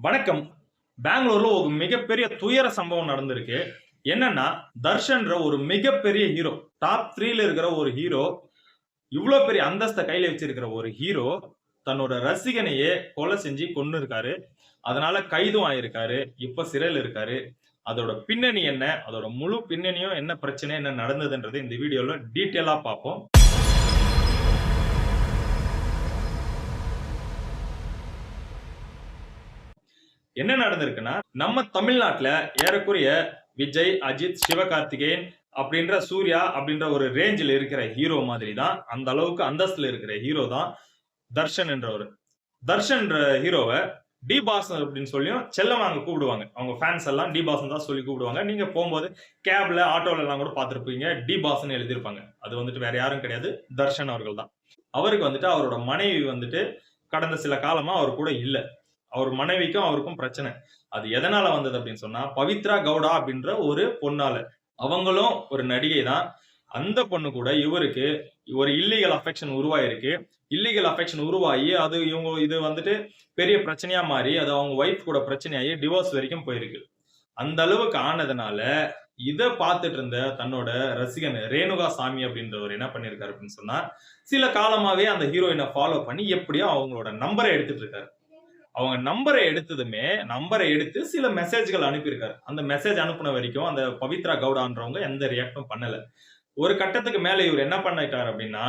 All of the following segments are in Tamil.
வணக்கம். பெங்களூர்ல ஒரு மிகப்பெரிய துயர சம்பவம் நடந்திருக்கு. என்னன்னா தர்ஷன்ற ஒரு மிகப்பெரிய ஹீரோ டாப் த்ரீல இருக்கிற ஒரு ஹீரோ இவ்வளோ பெரிய அந்தஸ்தை கையில வச்சிருக்கிற ஒரு ஹீரோ தன்னோட ரசிகனையே கொலை செஞ்சு கொண்டு இருக்காரு அதனால கைதும் ஆயிருக்காரு. இப்ப சிறையில் இருக்காரு. அதோட பின்னணி என்ன? அதோட முழு பின்னணியும் என்ன பிரச்சனை என்ன நடந்ததுன்றது இந்த வீடியோல டீட்டெயிலா பார்ப்போம். என்ன நடந்திருக்குன்னா நம்ம தமிழ்நாட்டில் ஏறக்குறைய விஜய் அஜித் சிவகார்த்திகேயன் அப்படின்ற சூர்யா அப்படின்ற ஒரு ரேஞ்சில் இருக்கிற ஹீரோ மாதிரி தான் அந்த அளவுக்கு அந்தஸ்தில் இருக்கிற ஹீரோ தான் தர்ஷன் என்றவர். தர்ஷன்ற ஹீரோவை டி பாசன் அப்படின்னு சொல்லியும் செல்லம் அங்கே கூப்பிடுவாங்க. அவங்க ஃபேன்ஸ் எல்லாம் டி பாசன் தான் சொல்லி கூப்பிடுவாங்க. நீங்க போகும்போது கேப்ல ஆட்டோல எல்லாம் கூட பார்த்துருப்பீங்க. டி பாசன் எழுதியிருப்பாங்க. அது வந்துட்டு வேற யாரும் கிடையாது. தர்ஷன் அவர்கள் தான். அவருக்கு வந்துட்டு அவரோட மனைவி வந்துட்டு கடந்த சில காலமா அவர் கூட இல்லை. அவர் மனைவிக்கும் அவருக்கும் பிரச்சனை. அது எதனால வந்தது அப்படின்னு சொன்னா பவித்ரா கவுடா அப்படின்ற ஒரு பொண்ணால. அவங்களும் ஒரு நடிகை தான் அந்த பொண்ணு கூட இவருக்கு ஒரு இல்லீகல் அஃபெக்ஷன் உருவாயிருக்கு. இல்லீகல் அஃபெக்ஷன் உருவாகி அது இவங்க இது வந்துட்டு பெரிய பிரச்சனையா மாறி அது அவங்க ஒய்ஃப் கூட பிரச்சனையாகி டிவோர்ஸ் வரைக்கும் போயிருக்கு. அந்த அளவுக்கு ஆனதுனால இதை பார்த்துட்டு இருந்த தன்னோட ரசிகன் ரேணுகா சாமி அப்படின்றவர் என்ன பண்ணிருக்காரு அப்படின்னு சொன்னா சில காலமாவே அந்த ஹீரோயினை ஃபாலோ பண்ணி எப்படியோ அவங்களோட நம்பரை எடுத்துட்டு இருக்காரு. அவங்க நம்பரை எடுத்ததுமே நம்பரை எடுத்து சில மெசேஜ்கள் அனுப்பியிருக்காரு. அந்த மெசேஜ் அனுப்புன வரைக்கும் அந்த பவித்ரா கவுடான்றவங்க எந்த ரியாக்டும் பண்ணல. ஒரு கட்டத்துக்கு மேல இவர் என்ன பண்ணிட்டார் அப்படின்னா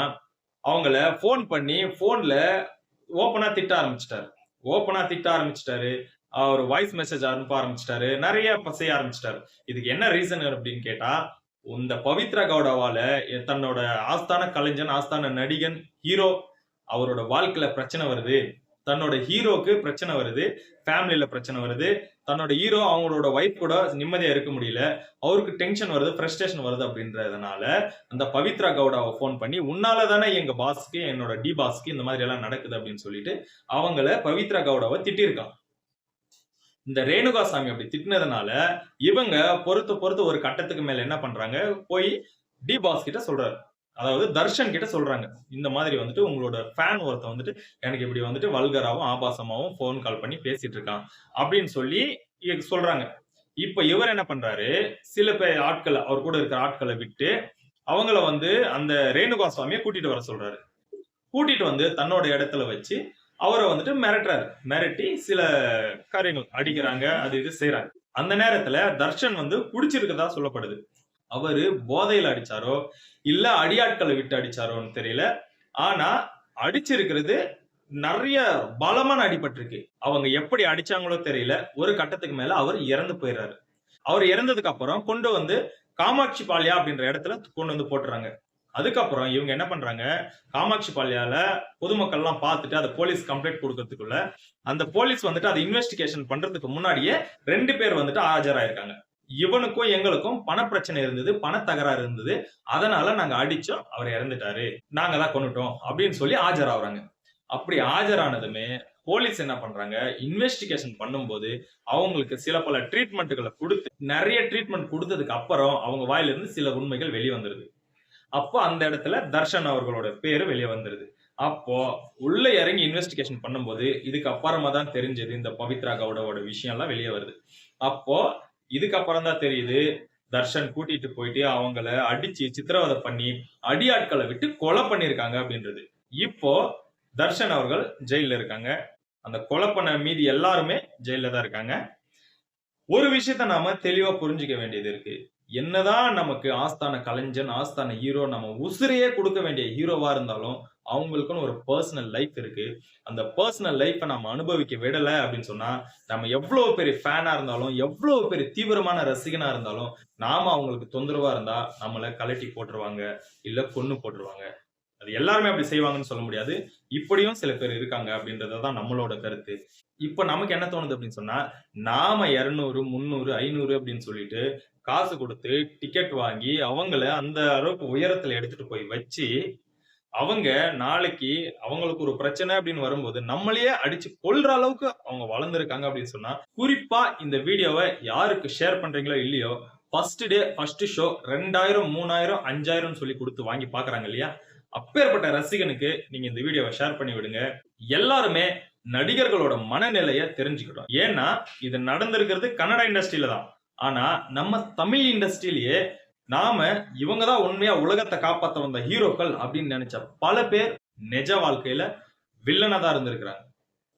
அவங்கள ஃபோன் பண்ணி ஃபோன்ல ஓப்பனா திட்ட ஆரம்பிச்சிட்டாரு. ஓப்பனா திட்ட ஆரம்பிச்சிட்டாரு. அவர் வாய்ஸ் மெசேஜ் அனுப்ப ஆரம்பிச்சிட்டாரு. நிறைய பசைய செய்ய ஆரம்பிச்சிட்டாரு. இதுக்கு என்ன ரீசன் அப்படின்னு கேட்டா இந்த பவித்ரா கவுடாவால தன்னோட ஆஸ்தான கலைஞன் ஆஸ்தான நடிகன் ஹீரோ அவரோட வாழ்க்கையில பிரச்சனை வருது. தன்னோட ஹீரோக்கு பிரச்சனை வருது ஃபேமிலியில பிரச்சனை வருது. தன்னோட ஹீரோ அவங்களோட ஒய்ஃப் கூட நிம்மதியா இருக்க முடியல. அவருக்கு டென்ஷன் வருது ஃப்ரஸ்ட்ரேஷன் வருது அப்படின்றதுனால அந்த பவித்ரா கவுடாவை ஃபோன் பண்ணி உன்னால தானே எங்க பாஸ்க்கு என்னோட டி பாஸ்க்கு இந்த மாதிரி எல்லாம் நடக்குது அப்படின்னு சொல்லிட்டு அவங்கள பவித்ரா கவுடாவை திட்டிருக்கான். இந்த ரேணுகா சாமி அப்படி திட்டினதுனால இவங்க பொறுத்து பொறுத்து ஒரு கட்டத்துக்கு மேல என்ன பண்றாங்க? போய் டி பாஸ் கிட்ட சொல்றாரு. அதாவது தர்ஷன் கிட்ட சொல்றாங்க. இந்த மாதிரி வந்துட்டு உங்களோட ஃபேன் ஒருத்தன் வந்துட்டு எனக்கு இப்படி வந்துட்டு வல்கராவும் ஆபாசமாவும் ஃபோன் கால் பண்ணி பேசிட்டு இருக்கான் அப்படின்னு சொல்லி சொல்றாங்க. இப்ப இவர் என்ன பண்றாரு? சில பேர் ஆட்களை அவர் கூட இருக்கிற ஆட்களை விட்டு அவங்கள வந்து அந்த ரேணுகா சுவாமியை கூட்டிட்டு வர சொல்றாரு. கூட்டிட்டு வந்து தன்னோட இடத்துல வச்சு அவரை வந்துட்டு மிரட்டுறாரு. மிரட்டி சில காரியங்கள் அடிக்கிறாங்க அது இது செய்யறாங்க அந்த நேரத்துல தர்ஷன் வந்து குடிச்சிருக்கதா சொல்லப்படுது. அவரு போதையில அடிச்சாரோ இல்ல அடியாட்களை விட்டு அடிச்சாரோன்னு தெரியல. ஆனா அடிச்சிருக்கிறது நிறைய பலமான அடிபட்டிருக்கு. அவங்க எப்படி அடிச்சாங்களோ தெரியல. ஒரு கட்டத்துக்கு மேல அவர் இறந்து போயிடுறாரு அவர் இறந்ததுக்கு அப்புறம் கொண்டு வந்து காமாட்சி பாளையா அப்படின்ற இடத்துல கொண்டு வந்து போட்டுறாங்க. அதுக்கப்புறம் இவங்க என்ன பண்றாங்க? காமாட்சி பாளையால பொதுமக்கள்லாம் பார்த்துட்டு அதை போலீஸ் கம்ப்ளைண்ட் கொடுக்கறதுக்குள்ள அந்த போலீஸ் வந்துட்டு அதை இன்வெஸ்டிகேஷன் பண்றதுக்கு முன்னாடியே ரெண்டு பேர் வந்துட்டு ஆஜராயிருக்காங்க. இவனுக்கும் எங்களுக்கும் பணப்பிரச்சனை இருந்தது பண தகராறு இருந்தது. அதனால நாங்க அடிச்சோம் அவர் இறந்துட்டாரு. நாங்க தான் கொண்டுட்டோம் அப்படின்னு சொல்லி ஆஜராகுறாங்க அப்படி ஆஜரானதுமே போலீஸ் என்ன பண்றாங்க இன்வெஸ்டிகேஷன் பண்ணும்போது அவங்களுக்கு சில பல ட்ரீட்மெண்ட்டுகளை கொடுத்து நிறைய ட்ரீட்மெண்ட் கொடுத்ததுக்கு அப்புறம் அவங்க வாயிலிருந்து சில உண்மைகள் வெளியே வந்துருது. அப்போ அந்த இடத்துல தர்ஷன் அவர்களோட பேரு வெளியே வந்துருது. அப்போ உள்ள இறங்கி இன்வெஸ்டிகேஷன் பண்ணும்போது இதுக்கு அப்புறமா தான் தெரிஞ்சது இந்த பவித்ரா கவுடோட விஷயம் எல்லாம் வெளியே வருது. அப்போ இதுக்கப்புறம் தான் தெரியுது தர்ஷன் கூட்டிட்டு போயிட்டு அவங்கள அடிச்சு சித்திரவதை பண்ணி அடியாட்களை விட்டு கொலை பண்ணியிருக்காங்க அப்படின்றது. இப்போ தர்ஷன் அவர்கள் ஜெயில இருக்காங்க. அந்த கொலை பண்ண மீதி எல்லாருமே ஜெயில தான் இருக்காங்க. ஒரு விஷயத்த நாம தெளிவா புரிஞ்சுக்க வேண்டியது இருக்கு. என்னதான் நமக்கு ஆஸ்தான கலைஞன் ஆஸ்தான ஹீரோ நம்ம உசிரையே கொடுக்க வேண்டிய ஹீரோவா இருந்தாலும் அவங்களுக்குன்னு ஒரு பர்சனல் லைஃப் இருக்கு. அந்த பர்சனல் லைஃப்பை நம்ம அனுபவிக்க விடல அப்படின்னு சொன்னா நம்ம எவ்வளவு பெரிய ஃபேனா இருந்தாலும் எவ்வளவு பெரிய தீவிரமான ரசிகனா இருந்தாலும் நாம அவங்களுக்கு தொந்தரவா இருந்தா நம்மளை கலட்டி போட்டுருவாங்க இல்ல கொன்னு போட்டுருவாங்க. அது எல்லாருமே அப்படி செய்வாங்கன்னு சொல்ல முடியாது. இப்படியும் சில பேர் இருக்காங்க அப்படின்றதுதான் நம்மளோட கருத்து. இப்ப நமக்கு என்ன தோணுது அப்படின்னு சொன்னா நாம இருநூறு முந்நூறு ஐநூறு அப்படின்னு சொல்லிட்டு காசு கொடுத்து டிக்கெட் வாங்கி அவங்கள அந்த அளவுக்கு உயரத்துல எடுத்துட்டு போய் வச்சு அவங்க நாளைக்கு அவங்களுக்கு ஒரு பிரச்சனை அப்படின்னு வரும்போது நம்மளையே அடிச்சு கொள்ற அளவுக்கு அவங்க வளர்ந்துருக்காங்க அப்படின்னு சொன்னா குறிப்பா இந்த வீடியோவை யாருக்கு ஷேர் பண்றீங்களோ இல்லையோ ஃபர்ஸ்ட் டே ஃபர்ஸ்ட் ஷோ ரெண்டாயிரம் மூணாயிரம் அஞ்சாயிரம் சொல்லி கொடுத்து வாங்கி பாக்குறாங்க இல்லையா? அப்பேற்பட்ட ரசிகனுக்கு நீங்க இந்த வீடியோவை ஷேர் பண்ணி விடுங்க. எல்லாருமே நடிகர்களோட மனநிலைய தெரிஞ்சுக்கிட்டோம் ஏன்னா இது நடந்திருக்கிறது கன்னட இண்டஸ்ட்ரியில தான். ஆனா நம்ம தமிழ் இண்டஸ்ட்ரியிலேயே நாம இவங்க தான் உண்மையா உலகத்தை காப்பாற்ற வந்த ஹீரோக்கள் அப்படின்னு நினைச்ச பல பேர் நிஜ வாழ்க்கையில வில்லனா தான் இருந்திருக்கிறாங்க.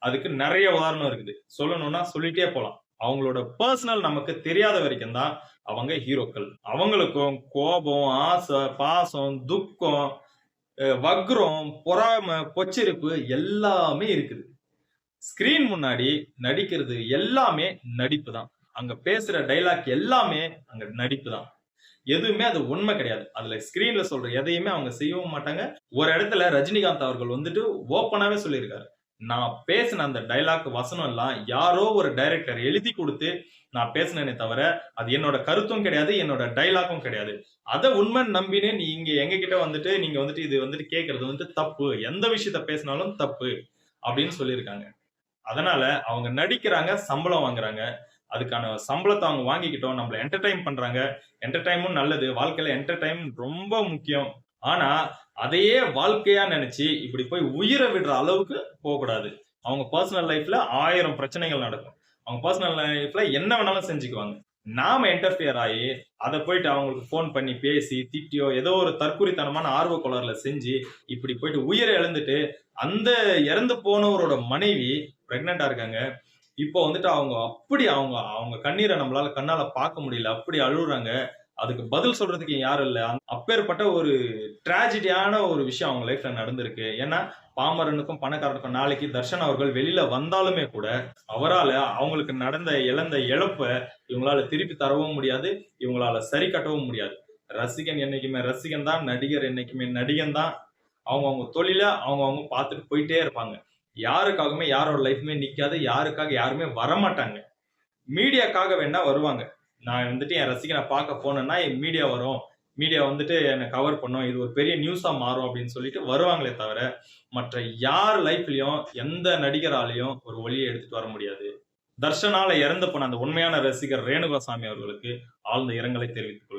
அதுக்கு நிறைய உதாரணம் இருக்குது. சொல்லணும்னா சொல்லிட்டே போலாம். அவங்களோட பர்சனல் நமக்கு தெரியாத வரைக்கும் தான் அவங்க ஹீரோக்கள். அவங்களுக்கும் கோபம் ஆசை பாசம் துக்கம் வக்ரம் பொறாமை கொச்சிருப்பு எல்லாமே இருக்குது. ஸ்கிரீன் முன்னாடி நடிக்கிறது எல்லாமே நடிப்பு தான் அங்க பேசுற டைலாக் எல்லாமே அங்க நடிப்பு தான் எதுவுமே அது உண்மை கிடையாது. அதுல ஸ்கிரீன்ல சொல்ற எதையுமே அவங்க செய்யவும் மாட்டாங்க. ஒரு இடத்துல ரஜினிகாந்த் அவர்கள் வந்துட்டு ஓப்பனாவே சொல்லியிருக்காரு. நான் பேசின அந்த டைலாக் வசனம் எல்லாம் யாரோ ஒரு டைரக்டர் எழுதி கொடுத்து நான் பேசினேனே தவிர அது என்னோட கருத்தும் கிடையாது என்னோட டைலாக்கும் கிடையாது. அதை உண்மை நம்பினே நீங்க எங்க கிட்ட வந்துட்டு நீங்க வந்துட்டு இது வந்துட்டு கேட்கறது வந்துட்டு தப்பு. எந்த விஷயத்த பேசினாலும் தப்பு அப்படின்னு சொல்லியிருக்காங்க. அதனால அவங்க நடிக்கிறாங்க சம்பளம் வாங்குறாங்க. அதுக்கான சம்பளத்தை அவங்க வாங்கிக்கிட்டோம் நம்மள என்டர்டைன் பண்றாங்க. என்டர்டைமும் நல்லது. வாழ்க்கையில என்டர்டைன் ரொம்ப முக்கியம். ஆனா அதையே வாழ்க்கையா நினைச்சு இப்படி போய் உயிரை விடுற அளவுக்கு போகக்கூடாது. அவங்க பர்சனல் லைஃப்ல ஆயிரம் பிரச்சனைகள் நடக்கும். அவங்க பர்சனல் லைஃப்ல என்ன வேணாலும் செஞ்சுக்குவாங்க. நாம என்டர்ஃபியர் ஆகி அதை போயிட்டு அவங்களுக்கு ஃபோன் பண்ணி பேசி திட்டியோ ஏதோ ஒரு தற்குறித்தனமான ஆர்வ கோளாறுல செஞ்சு இப்படி போயிட்டு உயிரை இழந்துட்டு அந்த இறந்து போனவரோட மனைவி பிரெக்னெண்டா இருக்காங்க. இப்போ வந்துட்டு அவங்க அப்படி அவங்க அவங்க கண்ணீரை நம்மளால கண்ணால பார்க்க முடியல அப்படி அழுகுறாங்க அதுக்கு பதில் சொல்றதுக்கு யாரும் இல்லை. அப்பேற்பட்ட ஒரு டிராஜடியான ஒரு விஷயம் அவங்க லைஃப்ல நடந்திருக்கு. ஏன்னா பாமரனுக்கும் பணக்காரனுக்கும் நாளைக்கு தர்ஷன் அவர்கள் வெளியில வந்தாலுமே கூட அவரால் அவங்களுக்கு நடந்த இழந்த இழப்ப இவங்களால திருப்பி தரவும் முடியாது இவங்களால சரி கட்டவும் முடியாது. ரசிகன் என்னைக்குமே ரசிகன் தான் நடிகர் என்னைக்குமே நடிகன் தான் அவங்கவுங்க தொழில அவங்க அவங்க பார்த்துட்டு போயிட்டே இருப்பாங்க. யாருக்காகவுமே யாரோட லைஃப்மே நிற்காது யாருக்காக யாருமே வரமாட்டாங்க. மீடியாக்காக வேணா வருவாங்க. நான் வந்துட்டு என் ரசிகனை பார்க்க போனேன்னா என் மீடியா வரும். மீடியா வந்துட்டு என்னை கவர் பண்ணும். இது ஒரு பெரிய நியூஸாக மாறும் அப்படின்னு சொல்லிட்டு வருவாங்களே தவிர மற்ற யார் லைஃப்லையும் எந்த நடிகராலையும் ஒரு ஒளியை எடுத்துட்டு வர முடியாது. தர்ஷனால இறந்து போன அந்த உண்மையான ரசிகர் ரேணுகாசாமி அவர்களுக்கு ஆழ்ந்த இரங்கலை தெரிவித்துக்